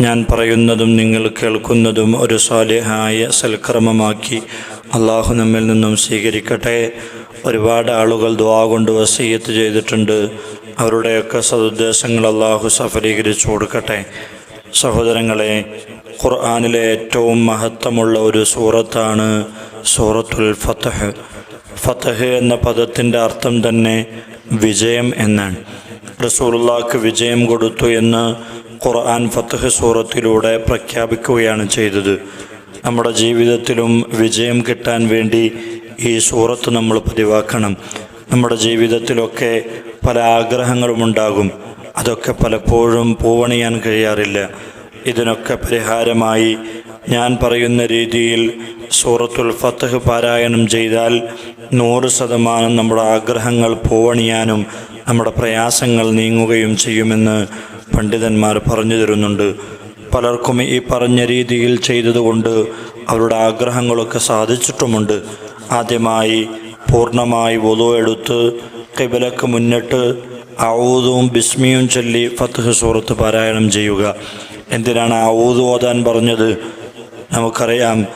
ഞാൻ പറയുന്നതും നിങ്ങൾ കേൾക്കുന്നതും ഒരു സ്വാലിഹായ സൽക്രമമാക്കി അള്ളാഹു നമ്മിൽ നിന്നും സ്വീകരിക്കട്ടെ. ഒരുപാട് ആളുകൾ ദ്വാ കൊണ്ട് വസീയത്ത് ചെയ്തിട്ടുണ്ട്. അവരുടെയൊക്കെ സതുദ്ദേശങ്ങൾ അള്ളാഹു സഫലീകരിച്ചു കൊടുക്കട്ടെ. സഹോദരങ്ങളെ ഖുർആാനിലെ ഏറ്റവും മഹത്വമുള്ള ഒരു സൂറത്താണ് സൂറത്തുൽ ഫത്തഹ് ഫത്തഹ് എന്ന പദത്തിന്റെ അർത്ഥം തന്നെ വിജയം എന്നാണ്. റസൂലുള്ളാക്ക് വിജയം കൊടുത്തു എന്ന് ഖുർആൻ ഫത്തഹ് സൂറത്തിലൂടെ പ്രഖ്യാപിക്കുകയാണ് ചെയ്തത്. നമ്മുടെ ജീവിതത്തിലും വിജയം കിട്ടാൻ വേണ്ടി ഈ സൂറത്ത് നമ്മൾ പതിവാക്കണം. നമ്മുടെ ജീവിതത്തിലൊക്കെ പല ആഗ്രഹങ്ങളും ഉണ്ടാകും. അതൊക്കെ പലപ്പോഴും പൂവണിയാൻ കഴിയാറില്ല. ഇതിനൊക്കെ പരിഹാരമായി ഞാൻ പറയുന്ന രീതിയിൽ സൂറത്തുൽ ഫത്തഹ് പാരായണം ചെയ്താൽ നൂറ് ശതമാനം നമ്മുടെ ആഗ്രഹങ്ങൾ പൂവണിയാനും നമ്മുടെ പ്രയാസങ്ങൾ നീങ്ങുകയും ചെയ്യുമെന്ന് പണ്ഡിതന്മാർ പറഞ്ഞു തരുന്നുണ്ട്. പലർക്കും ഈ പറഞ്ഞ രീതിയിൽ ചെയ്തതുകൊണ്ട് അവരുടെ ആഗ്രഹങ്ങളൊക്കെ സാധിച്ചിട്ടുമുണ്ട്. ആദ്യമായി പൂർണമായി വധു എടുത്ത് കിബലക്ക് മുന്നിട്ട് ഔദും ബിസ്മിയും ചൊല്ലി ഫത്ത് സൂറത്ത് പാരായണം ചെയ്യുക. എന്തിനാണ് ഔദ് ഓതാൻ പറഞ്ഞത്? നമുക്കറിയാം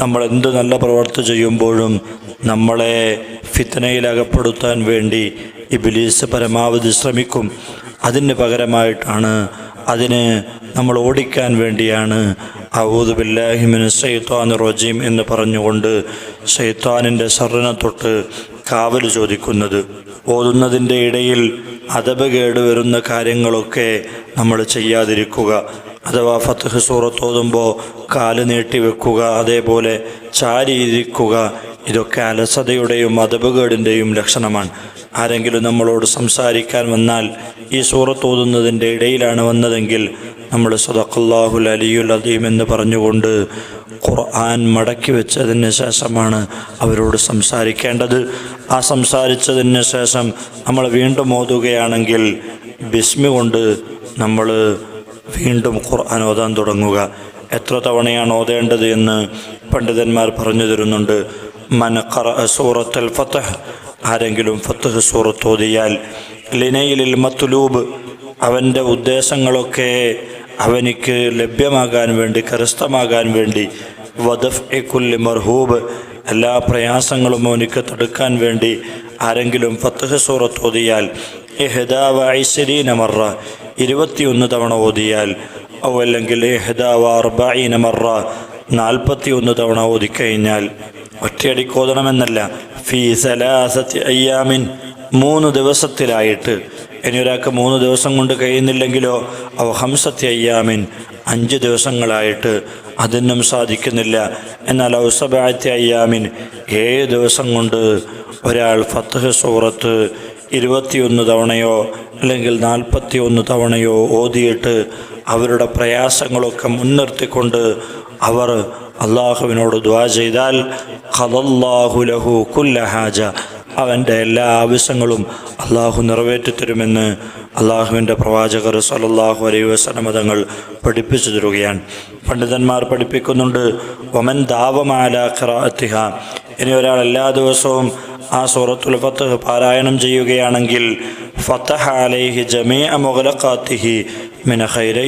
നമ്മൾ എന്ത് നല്ല പ്രവർത്തി ചെയ്യുമ്പോഴും നമ്മളെ ഫിത്തനയിൽ അകപ്പെടുത്താൻ വേണ്ടി ഇബിലീസ് പരമാവധി ശ്രമിക്കും. അതിന് പകരമായിട്ടാണ് അതിന് നമ്മൾ ഓടിക്കാൻ വേണ്ടിയാണ് ഔദ് ബില്ലാഹിമിന് സൈത്താൻ റജീം എന്ന് പറഞ്ഞുകൊണ്ട് സൈത്താനിന്റെ ശരണ തൊട്ട് കാവൽ ചോദിക്കുന്നത്. ഓതുന്നതിന്റെ ഇടയിൽ അതപ് കേട് വരുന്ന കാര്യങ്ങളൊക്കെ നമ്മൾ ചെയ്യാതിരിക്കുക. അഥവാ ഫത്തഹ് സൂറത്ത് ഓതുമ്പോൾ കാൽ നീട്ടി വെക്കുക അതേപോലെ ചാരി ഇരിക്കുക ഇതൊക്കെ അലസതയുടെയും അതപകേടിന്റെയും ലക്ഷണമാണ്. ആരെങ്കിലും നമ്മളോട് സംസാരിക്കാൻ വന്നാൽ ഈ സൂറത്ത് ഓതുന്നതിന്റെ ഇടയിലാണ് വന്നതെങ്കിൽ നമ്മൾ സദഖല്ലാഹുൽ അലിയുൽ അദീം എന്ന് പറഞ്ഞുകൊണ്ട് ഖുർആൻ മടക്കി വെച്ചതിന് ശേഷമാണ് അവരോട് സംസാരിക്കേണ്ടത്. ആ സംസാരിച്ചതിന് ശേഷം നമ്മൾ വീണ്ടും ഓതുകയാണെങ്കിൽ ബിസ്മി കൊണ്ട് നമ്മൾ വീണ്ടും ഖുർആൻ ഓതാൻ തുടങ്ങുക. എത്ര തവണയാണ് ഓതേണ്ടത് എന്ന് പണ്ഡിതന്മാർ പറഞ്ഞു തരുന്നുണ്ട്. മനഖറ സൂറത്തൽ ഫത്തഹ് ആരെങ്കിലും ഫത്തഹ് സൂറത്ത് ഓതിയാൽ ലിനയിലിൽ മത്തുലൂബ് അവന്റെ ഉദ്ദേശങ്ങളൊക്കെ അവനിക്ക് ലഭ്യമാകാൻ വേണ്ടി കരസ്ഥമാകാൻ വേണ്ടി വദഫ് എ കുല്ലി മർഹൂബ് എല്ലാ പ്രയാസങ്ങളും അവനിക്ക് തടുക്കാൻ വേണ്ടി ആരെങ്കിലും ഫത്തഹ് സൂറത്ത് ഓതിയാൽ എഹദാവ ഐശ്വരീന മറ ഇരുപത്തിയൊന്ന് തവണ ഓതിയാൽ അല്ലെങ്കിൽ മറ നാൽപ്പത്തിയൊന്ന് തവണ ഓതിക്കഴിഞ്ഞാൽ ഒറ്റയടിക്കോതണമെന്നല്ല ഫീ സലാസത്തി അയ്യാമിൻ മൂന്ന് ദിവസത്തിലായിട്ട്. ഇനി ഒരാൾക്ക് മൂന്ന് ദിവസം കൊണ്ട് കഴിയുന്നില്ലെങ്കിലോ അവ ഹംസത്തി അയ്യാമിൻ അഞ്ച് ദിവസങ്ങളായിട്ട് അതിനും സാധിക്കുന്നില്ല. എന്നാൽ ഔസബാത്തി അയ്യാമിൻ ഏഴ് ദിവസം കൊണ്ട് ഒരാൾ ഫത്തഹ് സൂറത്ത് ഇരുപത്തിയൊന്ന് തവണയോ അല്ലെങ്കിൽ നാൽപ്പത്തി ഒന്ന് തവണയോ ഓതിയിട്ട് അവരുടെ പ്രയാസങ്ങളൊക്കെ മുൻനിർത്തിക്കൊണ്ട് അവർ അള്ളാഹുവിനോട് ദ്വാ ചെയ്താൽ ഖലല്ലാഹു ലഹു കുല്ലഹാജ അവന്റെ എല്ലാ ആവശ്യങ്ങളും അള്ളാഹു നിറവേറ്റിത്തരുമെന്ന് അള്ളാഹുവിന്റെ പ്രവാചകർ സലല്ലാഹു അലൈഹി വസന തങ്ങൾ പഠിപ്പിച്ചു തരുകയാണ്. പണ്ഡിതന്മാർ പഠിപ്പിക്കുന്നുണ്ട് ഒമൻ ദാവമാല ഇനി ഒരാൾ എല്ലാ ദിവസവും ആ സൂറത്തുൽ ഫത്തഹ് പാരായണം ചെയ്യുകയാണെങ്കിൽ ഫത്തഹ അലൈഹി ജമീ മുഗലഖാത്തിഹി മിന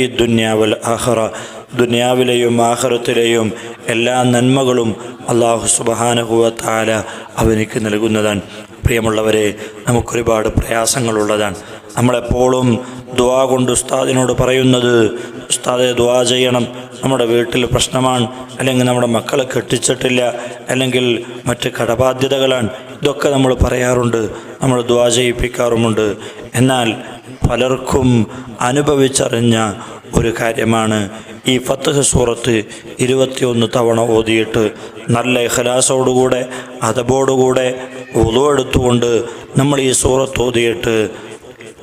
ഇദ്ദുന്യാവൽ അഹ്റ ദുനിയാവിലെയും ആഹ്റത്തിലെയും എല്ലാ നന്മകളും അള്ളാഹു സുബഹാനുഭവത്താല അവനിക്ക് നൽകുന്നതാണ്. പ്രിയമുള്ളവരെ നമുക്കൊരുപാട് പ്രയാസങ്ങളുള്ളതാണ്. നമ്മളെപ്പോഴും ദ്വാ കൊണ്ട് ഉസ്താദിനോട് പറയുന്നത് ഉസ്താദെ ദ്വാ ചെയ്യണം. നമ്മുടെ വീട്ടിൽ പ്രശ്നമാണ്. അല്ലെങ്കിൽ നമ്മുടെ മക്കളെ കെട്ടിച്ചിട്ടില്ല. അല്ലെങ്കിൽ മറ്റ് കടബാധ്യതകളാണ്. ഇതൊക്കെ നമ്മൾ പറയാറുണ്ട്. നമ്മൾ ദ്വാ ചെയ്യിപ്പിക്കാറുമുണ്ട്. എന്നാൽ പലർക്കും അനുഭവിച്ചറിഞ്ഞ ഒരു കാര്യമാണ്. ഈ ഫത്തഹ് സൂറത്ത് ഇരുപത്തിയൊന്ന് തവണ ഓതിയിട്ട് നല്ല ഇഹലാസോടുകൂടെ അതബോടുകൂടെ ഉതവെടുത്തുകൊണ്ട് നമ്മൾ ഈ സൂറത്ത് ഓതിയിട്ട്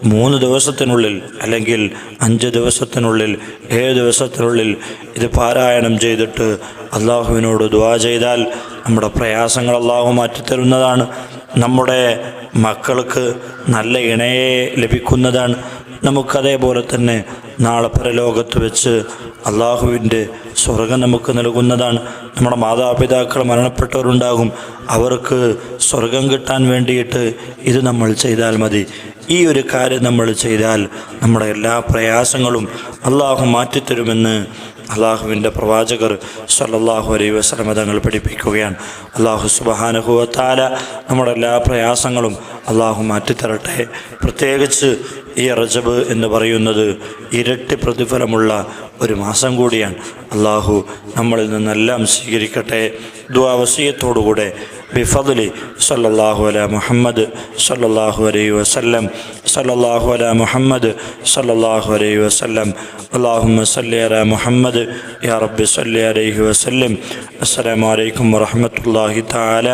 മൂന്ന് ദിവസത്തിനുള്ളിൽ അല്ലെങ്കിൽ അഞ്ച് ദിവസത്തിനുള്ളിൽ ഏഴ് ദിവസത്തിനുള്ളിൽ ഇത് പാരായണം ചെയ്തിട്ട് അള്ളാഹുവിനോട് ദ ചെയ്താൽ നമ്മുടെ പ്രയാസങ്ങൾ അള്ളാഹു മാറ്റിത്തരുന്നതാണ്. നമ്മുടെ മക്കൾക്ക് നല്ല ഇണയെ ലഭിക്കുന്നതാണ്. നമുക്കതേപോലെ തന്നെ നാളെ പരലോകത്ത് വെച്ച് അള്ളാഹുവിന്റെ സ്വർഗം നമുക്ക് നൽകുന്നതാണ്. നമ്മുടെ മാതാപിതാക്കൾ മരണപ്പെട്ടവരുണ്ടാകും. അവർക്ക് സ്വർഗം കിട്ടാൻ വേണ്ടിയിട്ട് ഇത് നമ്മൾ ചെയ്താൽ മതി. ഈ ഒരു കാര്യം നമ്മൾ ചെയ്താൽ നമ്മുടെ എല്ലാ പ്രയാസങ്ങളും അള്ളാഹു മാറ്റിത്തരുമെന്ന് അള്ളാഹുവിന്റെ പ്രവാചകർ സല്ലല്ലാഹു അലൈ വസ്ലമ തങ്ങൾ പഠിപ്പിക്കുകയാണ്. അള്ളാഹു സുബഹാനുഭവത്താല നമ്മുടെ എല്ലാ പ്രയാസങ്ങളും അള്ളാഹു മാറ്റിത്തരട്ടെ. പ്രത്യേകിച്ച് ഈ റജബ് എന്ന് പറയുന്നത് ഇരട്ടി പ്രതിഫലമുള്ള ഒരു മാസം കൂടിയാണ്. അള്ളാഹു നമ്മളിൽ നിന്നെല്ലാം സ്വീകരിക്കട്ടെ. ദ്വാവസീയത്തോടുകൂടെ ബിഫദലി സല്ലാഹു അല മുഹമ്മദ് സല്ലാഹു അലൈഹി വസല്ലം സല്ലല്ലാഹു അല മുഹമ്മദ് സല്ലല്ലാഹു അലൈഹി വസല്ലം. അള്ളാഹുമ്മ സല്ലി അല മുഹമ്മദ് യാ റബ്ബി സല്ലി അലൈഹി വസല്ലം. അസ്സലാമു അലൈക്കും വറഹ്മത്തുള്ളാഹി തആല